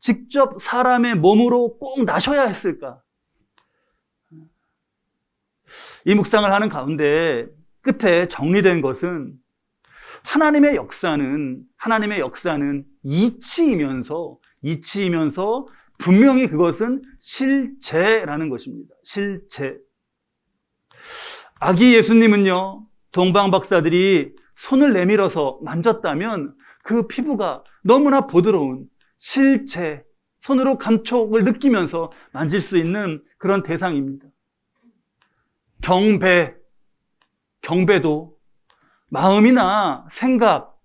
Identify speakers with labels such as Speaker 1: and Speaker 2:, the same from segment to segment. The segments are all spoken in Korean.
Speaker 1: 직접 사람의 몸으로 꼭 나셔야 했을까? 이 묵상을 하는 가운데 끝에 정리된 것은 하나님의 역사는 하나님의 역사는 이치이면서 이치이면서 분명히 그것은 실제라는 것입니다. 실제. 아기 예수님은요. 동방 박사들이 손을 내밀어서 만졌다면 그 피부가 너무나 부드러운 실제 손으로 감촉을 느끼면서 만질 수 있는 그런 대상입니다. 경배, 경배도 마음이나 생각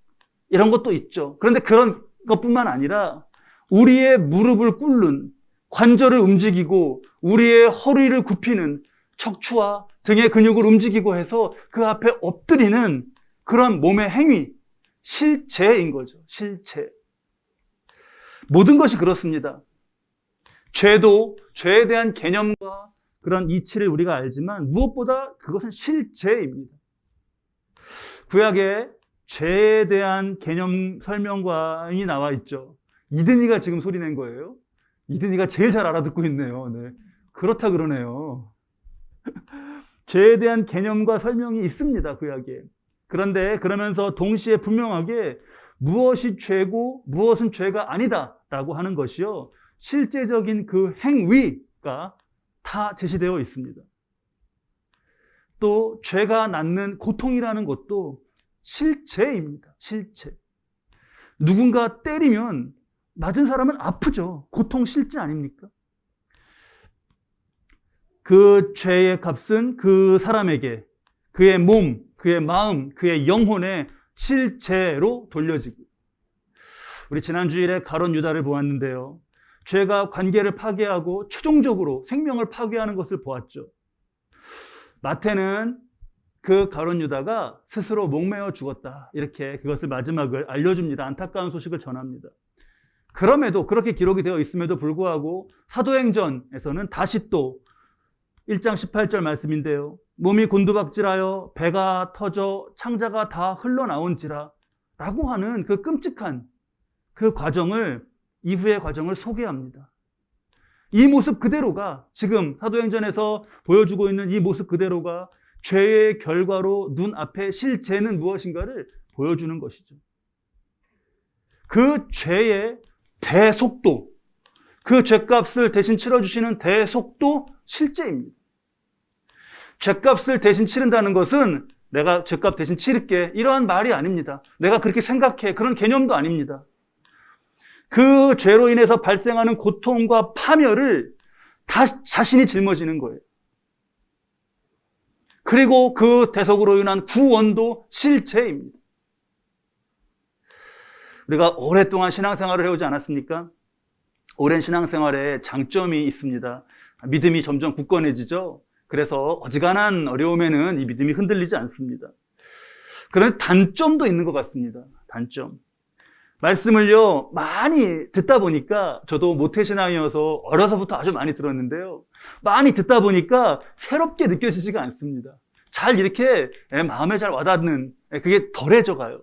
Speaker 1: 이런 것도 있죠. 그런데 그런 것뿐만 아니라 우리의 무릎을 꿇는 관절을 움직이고 우리의 허리를 굽히는 척추와 등의 근육을 움직이고 해서 그 앞에 엎드리는 그런 몸의 행위, 실체인 거죠. 실체. 모든 것이 그렇습니다. 죄도 죄에 대한 개념과 그런 이치를 우리가 알지만 무엇보다 그것은 실제입니다. 구약에 죄에 대한 개념 설명관이 나와 있죠. 이든이가 지금 소리 낸 거예요. 이든이가 제일 잘 알아듣고 있네요. 네. 그렇다 그러네요. 죄에 대한 개념과 설명이 있습니다. 구약에. 그런데 그러면서 동시에 분명하게 무엇이 죄고 무엇은 죄가 아니다라고 하는 것이요. 실제적인 그 행위가 다 제시되어 있습니다. 또 죄가 낳는 고통이라는 것도 실체입니다. 실체. 누군가 때리면 맞은 사람은 아프죠. 고통 실제 아닙니까? 그 죄의 값은 그 사람에게 그의 몸, 그의 마음, 그의 영혼에 실제로 돌려지고 우리 지난 주일에 가론 유다를 보았는데요. 죄가 관계를 파괴하고 최종적으로 생명을 파괴하는 것을 보았죠. 마태는 그 가론 유다가 스스로 목매어 죽었다. 이렇게 그것을 마지막을 알려줍니다. 안타까운 소식을 전합니다. 그럼에도 그렇게 기록이 되어 있음에도 불구하고 사도행전에서는 다시 또 1장 18절 말씀인데요. 몸이 곤두박질하여 배가 터져 창자가 다 흘러나온지라 라고 하는 그 끔찍한 그 과정을 이후의 과정을 소개합니다. 이 모습 그대로가 지금 사도행전에서 보여주고 있는 이 모습 그대로가 죄의 결과로 눈앞에 실제는 무엇인가를 보여주는 것이죠. 그 죄의 대속도, 그 죄값을 대신 치러주시는 대속도 실제입니다. 죄값을 대신 치른다는 것은 내가 죄값 대신 치를게 이러한 말이 아닙니다. 내가 그렇게 생각해 그런 개념도 아닙니다. 그 죄로 인해서 발생하는 고통과 파멸을 다 자신이 짊어지는 거예요. 그리고 그 대속으로 인한 구원도 실체입니다. 우리가 오랫동안 신앙생활을 해오지 않았습니까? 오랜 신앙생활에 장점이 있습니다. 믿음이 점점 굳건해지죠. 그래서 어지간한 어려움에는 이 믿음이 흔들리지 않습니다. 그런 단점도 있는 것 같습니다. 단점. 말씀을요, 많이 듣다 보니까, 저도 모태신앙이어서 어려서부터 아주 많이 들었는데요. 많이 듣다 보니까 새롭게 느껴지지가 않습니다. 잘 이렇게 마음에 잘 와닿는, 그게 덜해져 가요.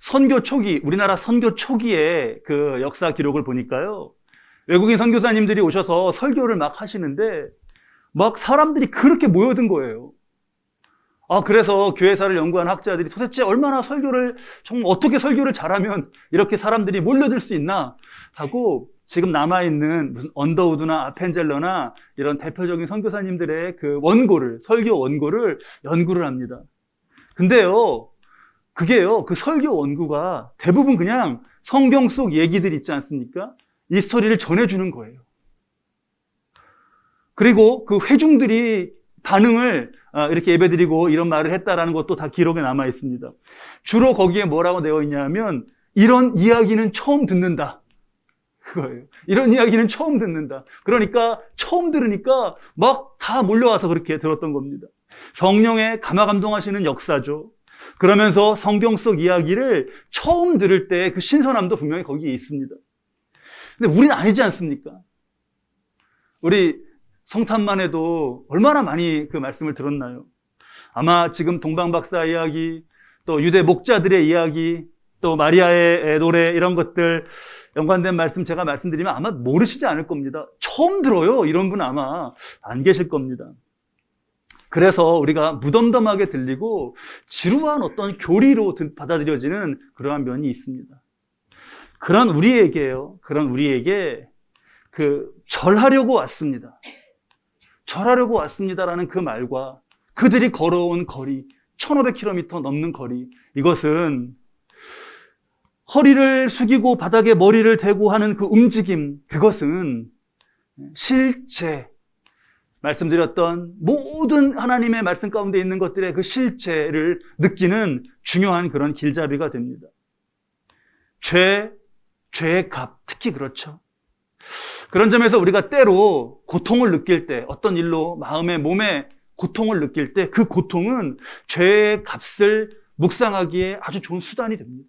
Speaker 1: 선교 초기, 우리나라 선교 초기의 그 역사 기록을 보니까요. 외국인 선교사님들이 오셔서 설교를 막 하시는데, 막 사람들이 그렇게 모여든 거예요. 아, 그래서 교회사를 연구한 학자들이 도대체 얼마나 설교를, 정말 어떻게 설교를 잘하면 이렇게 사람들이 몰려들 수 있나 하고 지금 남아있는 무슨 언더우드나 아펜젤러나 이런 대표적인 선교사님들의 그 원고를, 설교 원고를 연구를 합니다. 근데요, 그게요, 그 설교 원고가 대부분 그냥 성경 속 얘기들 있지 않습니까? 이 스토리를 전해주는 거예요. 그리고 그 회중들이 반응을 아, 이렇게 예배드리고 이런 말을 했다라는 것도 다 기록에 남아 있습니다. 주로 거기에 뭐라고 되어 있냐면 이런 이야기는 처음 듣는다. 그거예요. 이런 이야기는 처음 듣는다. 그러니까 처음 들으니까 막 다 몰려와서 그렇게 들었던 겁니다. 성령의 감화 감동하시는 역사죠. 그러면서 성경 속 이야기를 처음 들을 때 그 신선함도 분명히 거기에 있습니다. 근데 우리는 아니지 않습니까? 우리 성탄만 해도 얼마나 많이 그 말씀을 들었나요? 아마 지금 동방박사 이야기, 또 유대 목자들의 이야기, 또 마리아의 노래 이런 것들 연관된 말씀 제가 말씀드리면 아마 모르시지 않을 겁니다. 처음 들어요. 이런 분 아마 안 계실 겁니다. 그래서 우리가 무덤덤하게 들리고 지루한 어떤 교리로 받아들여지는 그러한 면이 있습니다. 그런 우리에게요. 그런 우리에게 그 절하려고 왔습니다. 절하려고 왔습니다라는 그 말과 그들이 걸어온 거리, 1500km 넘는 거리, 이것은 허리를 숙이고 바닥에 머리를 대고 하는 그 움직임, 그것은 실제, 말씀드렸던 모든 하나님의 말씀 가운데 있는 것들의 그 실체를 느끼는 중요한 그런 길잡이가 됩니다. 죄, 죄의 값, 특히 그렇죠. 그런 점에서 우리가 때로 고통을 느낄 때, 어떤 일로 마음의, 몸에 고통을 느낄 때, 그 고통은 죄의 값을 묵상하기에 아주 좋은 수단이 됩니다.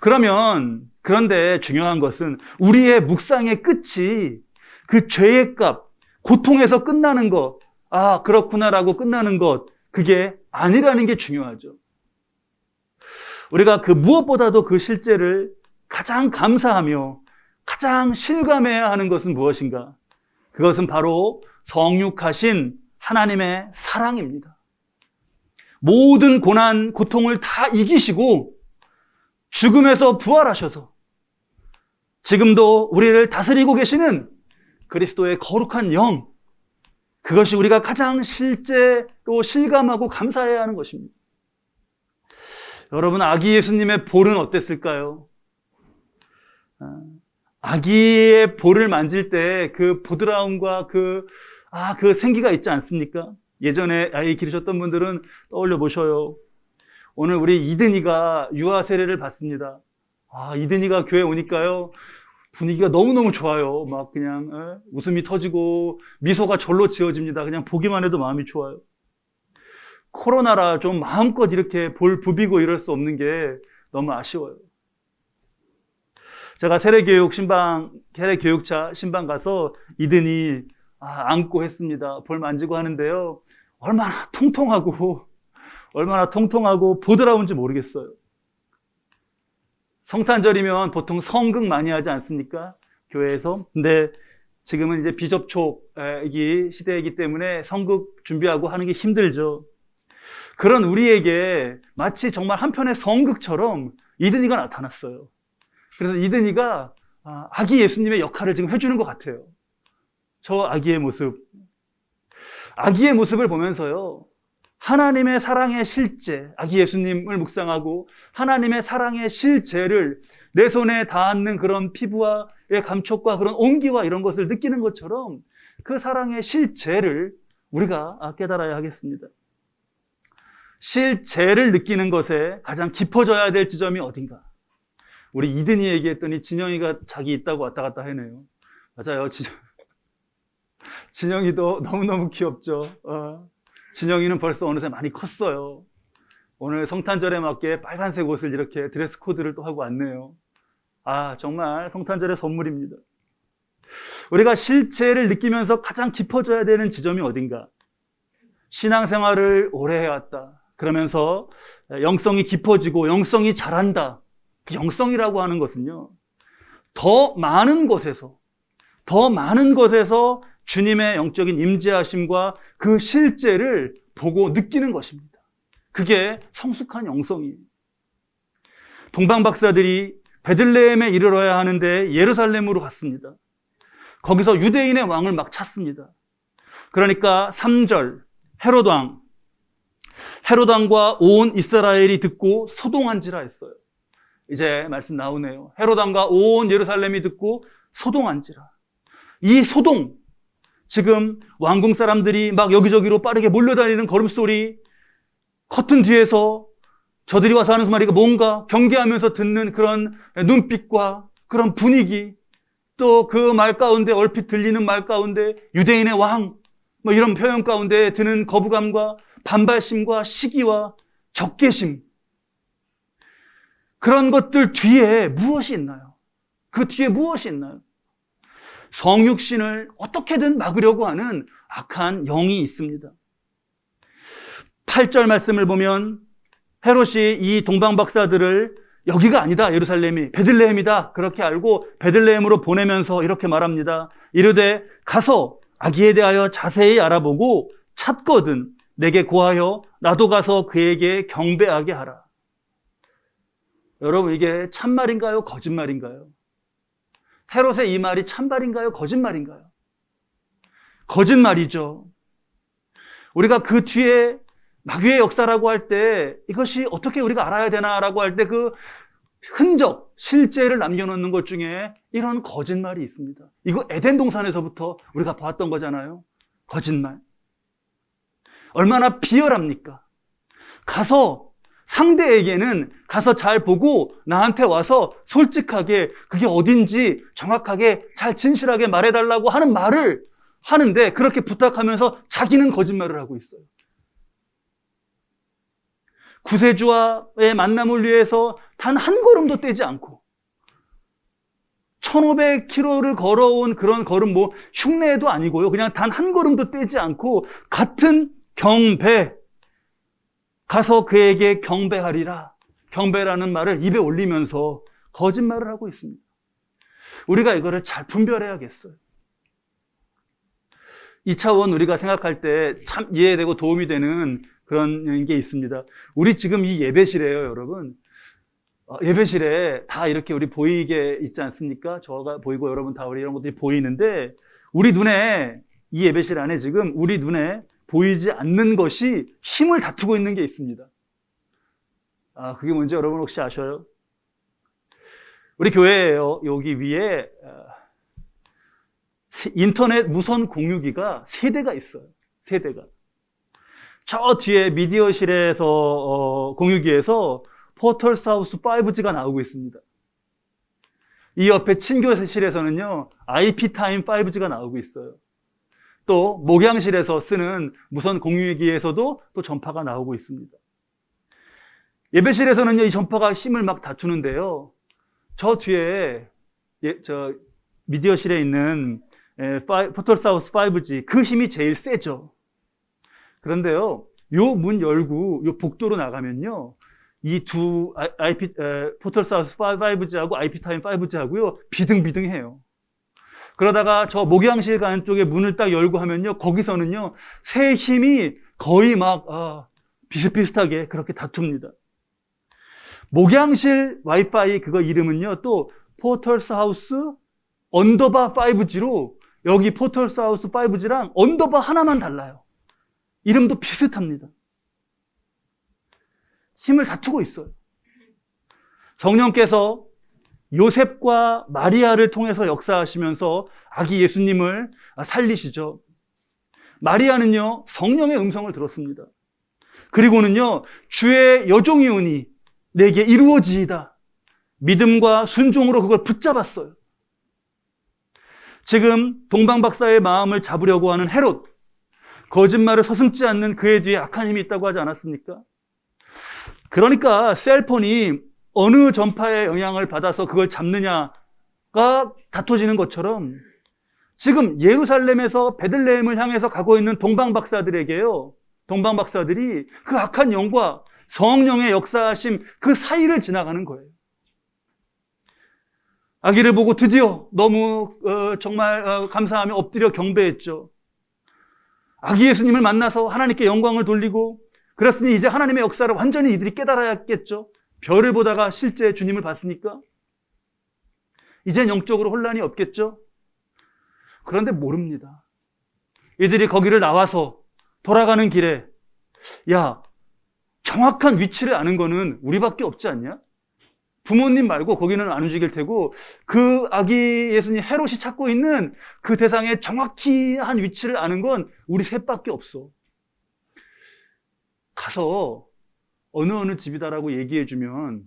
Speaker 1: 그러면, 그런데 중요한 것은 우리의 묵상의 끝이 그 죄의 값, 고통에서 끝나는 것, 아, 그렇구나라고 끝나는 것, 그게 아니라는 게 중요하죠. 우리가 그 무엇보다도 그 실제를 가장 감사하며 가장 실감해야 하는 것은 무엇인가? 그것은 바로 성육하신 하나님의 사랑입니다. 모든 고난, 고통을 다 이기시고 죽음에서 부활하셔서 지금도 우리를 다스리고 계시는 그리스도의 거룩한 영, 그것이 우리가 가장 실제로 실감하고 감사해야 하는 것입니다. 여러분, 아기 예수님의 볼은 어땠을까요? 아기의 볼을 만질 때그 보드라움과 그, 아, 그 생기가 있지 않습니까? 예전에 아이 기르셨던 분들은 떠올려 보셔요. 오늘 우리 이든이가 유아 세례를 받습니다. 아, 이든이가 교회 오니까요. 분위기가 너무너무 좋아요. 막 그냥 에? 웃음이 터지고 미소가 절로 지어집니다. 그냥 보기만 해도 마음이 좋아요. 코로나라 좀 마음껏 이렇게 볼 부비고 이럴 수 없는 게 너무 아쉬워요. 제가 세례교육 신방, 세례교육차 신방 가서 이든이 아, 안고 했습니다. 볼 만지고 하는데요. 얼마나 통통하고, 얼마나 통통하고 보드라운지 모르겠어요. 성탄절이면 보통 성극 많이 하지 않습니까? 교회에서. 근데 지금은 이제 비접촉이 시대이기 때문에 성극 준비하고 하는 게 힘들죠. 그런 우리에게 마치 정말 한편의 성극처럼 이든이가 나타났어요. 그래서 이든이가 아, 아기 예수님의 역할을 지금 해주는 것 같아요. 저 아기의 모습. 아기의 모습을 보면서요. 하나님의 사랑의 실제, 아기 예수님을 묵상하고 하나님의 사랑의 실제를 내 손에 닿는 그런 피부와의 감촉과 그런 온기와 이런 것을 느끼는 것처럼 그 사랑의 실제를 우리가 깨달아야 하겠습니다. 실제를 느끼는 것에 가장 깊어져야 될 지점이 어딘가? 우리 이든이 얘기했더니 진영이가 자기 있다고 왔다 갔다 해네요. 맞아요. 진영. 진영이도 너무너무 귀엽죠. 어. 진영이는 벌써 어느새 많이 컸어요. 오늘 성탄절에 맞게 빨간색 옷을 이렇게 드레스 코드를 또 하고 왔네요. 아, 정말 성탄절의 선물입니다. 우리가 실체를 느끼면서 가장 깊어져야 되는 지점이 어딘가? 신앙생활을 오래 해왔다. 그러면서 영성이 깊어지고 영성이 자란다. 그 영성이라고 하는 것은요, 더 많은 곳에서, 더 많은 곳에서 주님의 영적인 임재하심과 그 실제를 보고 느끼는 것입니다. 그게 성숙한 영성이에요. 동방 박사들이 베들레헴에 이르러야 하는데 예루살렘으로 갔습니다. 거기서 유대인의 왕을 막 찾습니다. 그러니까 3절 헤롯 왕 헤롯 왕과 온 이스라엘이 듣고 소동한지라 했어요. 이제 말씀 나오네요. 헤롯 왕과 온 예루살렘이 듣고 소동한지라. 이 소동 지금 왕궁 사람들이 막 여기저기로 빠르게 몰려다니는 걸음소리, 커튼 뒤에서 저들이 와서 하는 말이가 뭔가 경계하면서 듣는 그런 눈빛과 그런 분위기, 또 그 말 가운데 얼핏 들리는 말 가운데 유대인의 왕, 뭐 이런 표현 가운데 드는 거부감과 반발심과 시기와 적개심, 그런 것들 뒤에 무엇이 있나요? 그 뒤에 무엇이 있나요? 성육신을 어떻게든 막으려고 하는 악한 영이 있습니다. 8절 말씀을 보면 헤롯이 이 동방 박사들을 여기가 아니다. 예루살렘이 베들레헴이다. 그렇게 알고 베들레헴으로 보내면서 이렇게 말합니다. 이르되 가서 아기에 대하여 자세히 알아보고 찾거든 내게 고하여 나도 가서 그에게 경배하게 하라. 여러분 이게 참말인가요? 거짓말인가요? 헤롯의 이 말이 참말인가요? 거짓말인가요? 거짓말이죠. 우리가 그 뒤에 마귀의 역사라고 할 때 이것이 어떻게 우리가 알아야 되나라고 할 때 그 흔적, 실제를 남겨놓는 것 중에 이런 거짓말이 있습니다. 이거 에덴 동산에서부터 우리가 봤던 거잖아요. 거짓말. 얼마나 비열합니까? 가서 상대에게는 가서 잘 보고 나한테 와서 솔직하게 그게 어딘지 정확하게 잘 진실하게 말해달라고 하는 말을 하는데 그렇게 부탁하면서 자기는 거짓말을 하고 있어요. 구세주와의 만남을 위해서 단 한 걸음도 떼지 않고 1500km를 걸어온 그런 걸음 뭐 흉내도 아니고요. 그냥 단 한 걸음도 떼지 않고 같은 경배 가서 그에게 경배하리라. 경배라는 말을 입에 올리면서 거짓말을 하고 있습니다. 우리가 이거를 잘 분별해야겠어요. 이 차원 우리가 생각할 때 참 이해되고 도움이 되는 그런 게 있습니다. 우리 지금 이 예배실에요, 여러분. 어, 예배실에 다 이렇게 우리 보이게 있지 않습니까? 저가 보이고 여러분 다 우리 이런 것들이 보이는데 우리 눈에 이 예배실 안에 지금 우리 눈에 보이지 않는 것이 힘을 다투고 있는 게 있습니다. 아, 그게 뭔지 여러분 혹시 아셔요? 우리 교회에요. 여기 위에 어, 인터넷 무선 공유기가 세 대가 있어요. 세 대가. 저 뒤에 미디어실에서 어, 공유기에서 포털 사우스 5G가 나오고 있습니다. 이 옆에 친교실에서는요, IP 타임 5G가 나오고 있어요. 또 목양실에서 쓰는 무선 공유기에서도 또 전파가 나오고 있습니다. 예배실에서는요, 이 전파가 힘을 막 다투는데요. 저 뒤에 예, 저 미디어실에 있는 예, 포털 사우스 5G 그 힘이 제일 세죠. 그런데요, 요 문 열고 요 복도로 나가면요, 이 두 IP 포털 사우스 5G하고 IP 타임 5G하고요 비등비등해요. 그러다가 저 목양실 가는 쪽에 문을 딱 열고 하면요, 거기서는요 새 힘이 거의 막 아, 비슷비슷하게 그렇게 다툽니다. 목양실 와이파이 그거 이름은요 또 포털스 하우스 언더바 5G로 여기 포털스 하우스 5G랑 언더바 하나만 달라요. 이름도 비슷합니다. 힘을 다투고 있어요. 성령께서 요셉과 마리아를 통해서 역사하시면서 아기 예수님을 살리시죠. 마리아는요, 성령의 음성을 들었습니다. 그리고는요, 주의 여종이 오니 내게 이루어지이다. 믿음과 순종으로 그걸 붙잡았어요. 지금 동방박사의 마음을 잡으려고 하는 헤롯, 거짓말을 서슴지 않는 그의 뒤에 악한 힘이 있다고 하지 않았습니까? 그러니까 셀폰이 어느 전파의 영향을 받아서 그걸 잡느냐가 다퉈지는 것처럼 지금 예루살렘에서 베들레헴을 향해서 가고 있는 동방 박사들에게요. 동방 박사들이 그 악한 영과 성령의 역사하심 그 사이를 지나가는 거예요. 아기를 보고 드디어 너무 어, 정말 어, 감사하며 엎드려 경배했죠. 아기 예수님을 만나서 하나님께 영광을 돌리고 그렇으니 이제 하나님의 역사를 완전히 이들이 깨달아야겠죠. 별을 보다가 실제 주님을 봤으니까. 이젠 영적으로 혼란이 없겠죠. 그런데 모릅니다. 이들이 거기를 나와서 돌아가는 길에 야 정확한 위치를 아는 거는 우리밖에 없지 않냐? 부모님 말고 거기는 안 움직일 테고 그 아기 예수님 헤롯이 찾고 있는 그 대상의 정확히 한 위치를 아는 건 우리 셋밖에 없어. 가서 어느 어느 집이다라고 얘기해 주면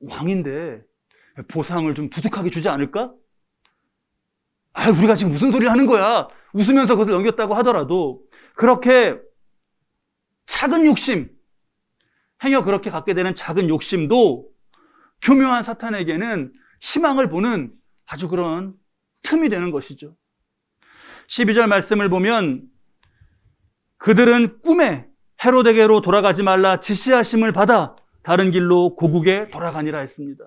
Speaker 1: 왕인데 보상을 좀 두둑하게 주지 않을까? 아, 우리가 지금 무슨 소리를 하는 거야? 웃으면서 그것을 넘겼다고 하더라도 그렇게 작은 욕심, 행여 그렇게 갖게 되는 작은 욕심도 교묘한 사탄에게는 희망을 보는 아주 그런 틈이 되는 것이죠. 12절 말씀을 보면 그들은 꿈에 헤로데게로 돌아가지 말라 지시하심을 받아 다른 길로 고국에 돌아가니라 했습니다.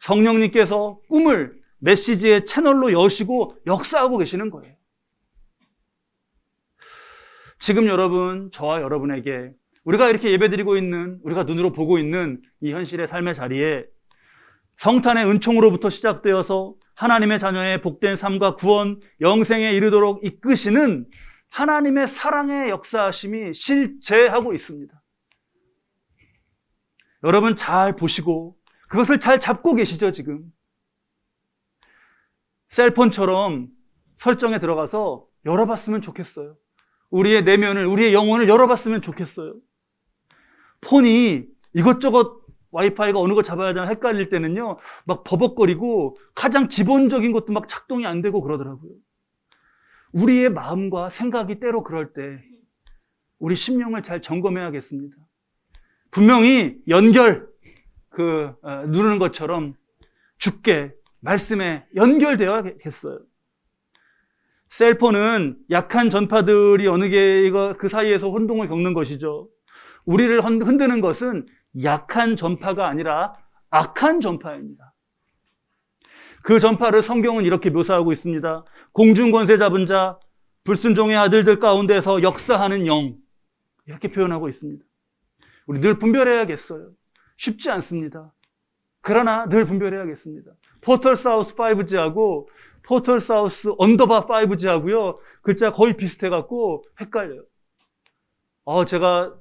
Speaker 1: 성령님께서 꿈을 메시지의 채널로 여시고 역사하고 계시는 거예요. 지금 여러분, 저와 여러분에게 우리가 이렇게 예배드리고 있는, 우리가 눈으로 보고 있는 이 현실의 삶의 자리에 성탄의 은총으로부터 시작되어서 하나님의 자녀의 복된 삶과 구원, 영생에 이르도록 이끄시는 하나님의 사랑의 역사하심이 실제하고 있습니다. 여러분 잘 보시고 그것을 잘 잡고 계시죠, 지금? 셀폰처럼 설정에 들어가서 열어봤으면 좋겠어요. 우리의 내면을, 우리의 영혼을 열어봤으면 좋겠어요. 폰이 이것저것 와이파이가 어느 거 잡아야 되나 헷갈릴 때는요, 막 버벅거리고 가장 기본적인 것도 막 작동이 안 되고 그러더라고요. 우리의 마음과 생각이 때로 그럴 때 우리 심령을 잘 점검해야겠습니다. 분명히 연결, 그, 어, 누르는 것처럼 죽게 말씀에 연결되어야겠어요. 셀폰은 약한 전파들이 어느 게그 사이에서 혼동을 겪는 것이죠. 우리를 흔드는 것은 약한 전파가 아니라 악한 전파입니다. 그 전파를 성경은 이렇게 묘사하고 있습니다. 공중 권세 잡은 자, 불순종의 아들들 가운데서 역사하는 영. 이렇게 표현하고 있습니다. 우리 늘 분별해야겠어요. 쉽지 않습니다. 그러나 늘 분별해야겠습니다. 포털 사우스 5G하고 포털 사우스 언더바 5G하고요. 글자 거의 비슷해갖고 헷갈려요. 어, 제가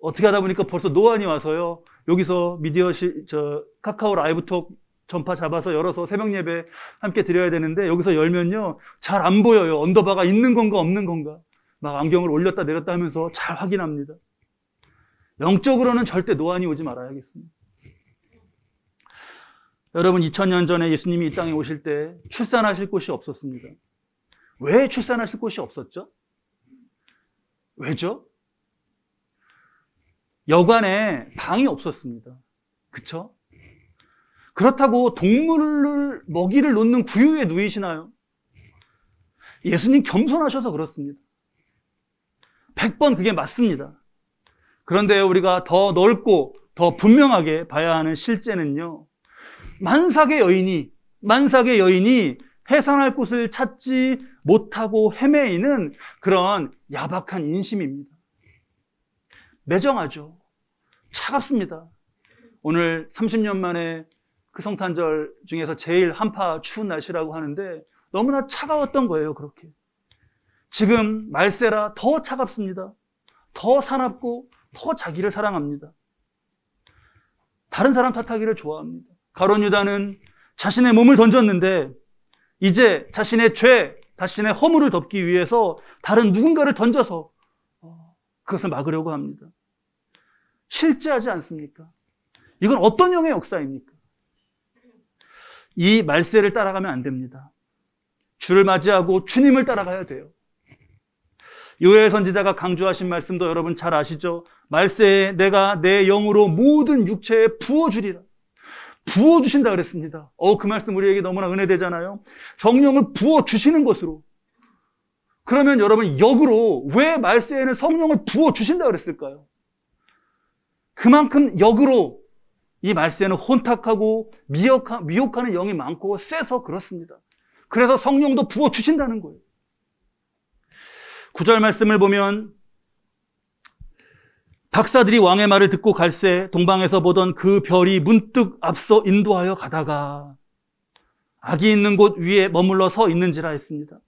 Speaker 1: 어떻게 하다 보니까 벌써 노안이 와서요. 여기서 미디어 시, 저 카카오 라이브톡 전파 잡아서 열어서 새벽 예배 함께 드려야 되는데 여기서 열면요. 잘 안 보여요. 언더바가 있는 건가 없는 건가. 막 안경을 올렸다 내렸다 하면서 잘 확인합니다. 영적으로는 절대 노안이 오지 말아야겠습니다. 여러분 2000년 전에 예수님이 이 땅에 오실 때 출산하실 곳이 없었습니다. 왜 출산하실 곳이 없었죠? 왜죠? 여관에 방이 없었습니다. 그쵸? 그렇다고 동물을 먹이를 놓는 구유에 누이시나요? 예수님 겸손하셔서 그렇습니다. 100번 그게 맞습니다. 그런데 우리가 더 넓고 더 분명하게 봐야 하는 실제는요. 만삭의 여인이 만삭의 여인이 해산할 곳을 찾지 못하고 헤매이는 그런 야박한 인심입니다. 매정하죠. 차갑습니다. 오늘 30년 만에 그 성탄절 중에서 제일 한파 추운 날씨라고 하는데 너무나 차가웠던 거예요, 그렇게. 지금 말세라 더 차갑습니다. 더 사납고 더 자기를 사랑합니다. 다른 사람 탓하기를 좋아합니다. 가론 유다는 자신의 몸을 던졌는데 이제 자신의 죄, 자신의 허물을 덮기 위해서 다른 누군가를 던져서 그것을 막으려고 합니다. 실제하지 않습니까? 이건 어떤 영의 역사입니까? 이 말세를 따라가면 안 됩니다. 주를 맞이하고 주님을 따라가야 돼요. 요엘 선지자가 강조하신 말씀도 여러분 잘 아시죠? 말세에 내가 내 영으로 모든 육체에 부어주리라. 부어주신다 그랬습니다. 어, 그 말씀 우리에게 너무나 은혜되잖아요. 성령을 부어주시는 것으로. 그러면 여러분, 역으로 왜 말세에는 성령을 부어주신다 그랬을까요? 그만큼 역으로 이 말세는 혼탁하고 미혹하, 미혹하는 영이 많고 세서 그렇습니다. 그래서 성령도 부어주신다는 거예요. 구절 말씀을 보면 박사들이 왕의 말을 듣고 갈새 동방에서 보던 그 별이 문득 앞서 인도하여 가다가 악이 있는 곳 위에 머물러 서 있는지라 했습니다.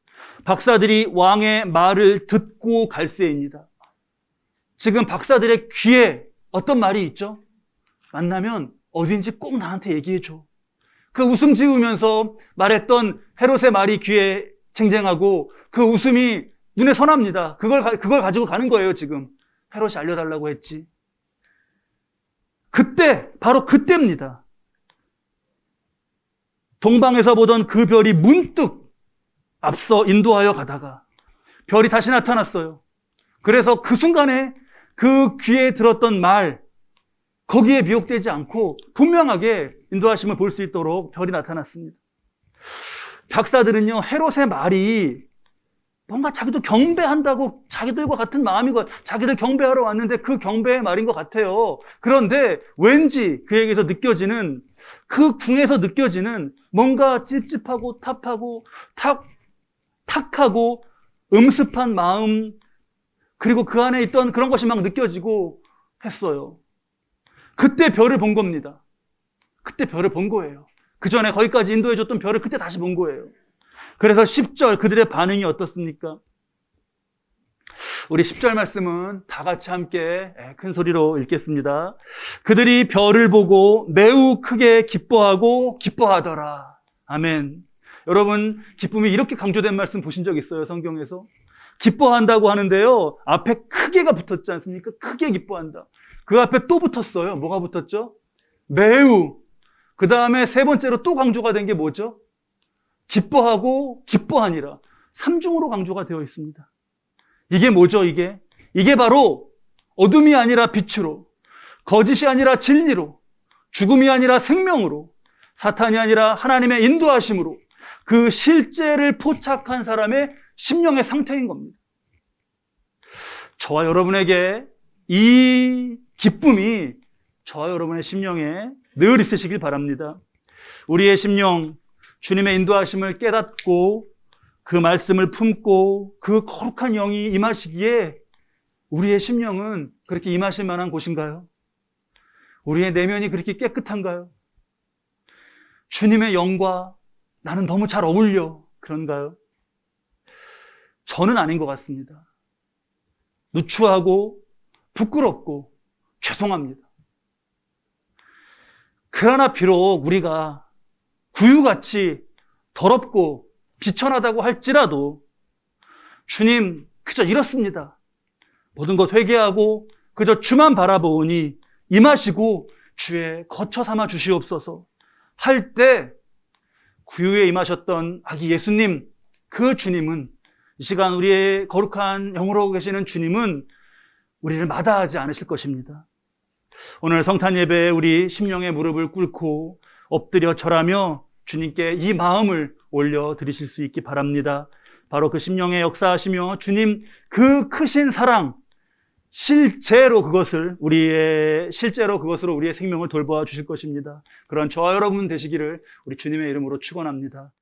Speaker 1: 박사들이 왕의 말을 듣고 갈새입니다. 지금 박사들의 귀에 어떤 말이 있죠? 만나면 어딘지 꼭 나한테 얘기해줘. 그 웃음 지으면서 말했던 헤롯의 말이 귀에 쟁쟁하고 그 웃음이 눈에 선합니다. 그걸, 그걸 가지고 가는 거예요, 지금. 헤롯이 알려달라고 했지. 그때, 바로 그때입니다. 동방에서 보던 그 별이 문득 앞서 인도하여 가다가 별이 다시 나타났어요. 그래서 그 순간에 그 귀에 들었던 말, 거기에 미혹되지 않고 분명하게 인도하심을 볼 수 있도록 별이 나타났습니다. 박사들은요, 헤롯의 말이 뭔가 자기도 경배한다고 자기들과 같은 마음이고 자기들 경배하러 왔는데 그 경배의 말인 것 같아요. 그런데 왠지 그에게서 느껴지는 그 궁에서 느껴지는 뭔가 찝찝하고 탑하고 탁 탁하고 음습한 마음 그리고 그 안에 있던 그런 것이 막 느껴지고 했어요. 그때 별을 본 겁니다. 그때 별을 본 거예요. 그 전에 거기까지 인도해줬던 별을 그때 다시 본 거예요. 그래서 10절 그들의 반응이 어떻습니까? 우리 10절 말씀은 다 같이 함께 큰 소리로 읽겠습니다. 그들이 별을 보고 매우 크게 기뻐하고 기뻐하더라. 아멘. 여러분, 기쁨이 이렇게 강조된 말씀 보신 적 있어요? 성경에서? 기뻐한다고 하는데요. 앞에 크게가 붙었지 않습니까? 크게 기뻐한다. 그 앞에 또 붙었어요. 뭐가 붙었죠? 매우. 그 다음에 세 번째로 또 강조가 된 게 뭐죠? 기뻐하고 기뻐하니라. 삼중으로 강조가 되어 있습니다. 이게 뭐죠, 이게? 이게 바로 어둠이 아니라 빛으로, 거짓이 아니라 진리로, 죽음이 아니라 생명으로, 사탄이 아니라 하나님의 인도하심으로 그 실제를 포착한 사람의 심령의 상태인 겁니다. 저와 여러분에게 이 기쁨이 저와 여러분의 심령에 늘 있으시길 바랍니다. 우리의 심령, 주님의 인도하심을 깨닫고 그 말씀을 품고 그 거룩한 영이 임하시기에 우리의 심령은 그렇게 임하실 만한 곳인가요? 우리의 내면이 그렇게 깨끗한가요? 주님의 영과 나는 너무 잘 어울려. 그런가요? 저는 아닌 것 같습니다. 누추하고 부끄럽고 죄송합니다. 그러나 비록 우리가 구유같이 더럽고 비천하다고 할지라도 주님 그저 이렇습니다. 모든 것 회개하고 그저 주만 바라보니 임하시고 주의 거처 삼아 주시옵소서 할 때 구유에 임하셨던 아기 예수님 그 주님은 이 시간 우리의 거룩한 영으로 계시는 주님은 우리를 마다하지 않으실 것입니다. 오늘 성탄 예배에 우리 심령의 무릎을 꿇고 엎드려 절하며 주님께 이 마음을 올려 드리실 수 있기 바랍니다. 바로 그 심령의 역사하시며 주님 그 크신 사랑 실제로 그것을 우리의 실제로 그것으로 우리의 생명을 돌보아 주실 것입니다. 그런 저와 여러분 되시기를 우리 주님의 이름으로 축원합니다.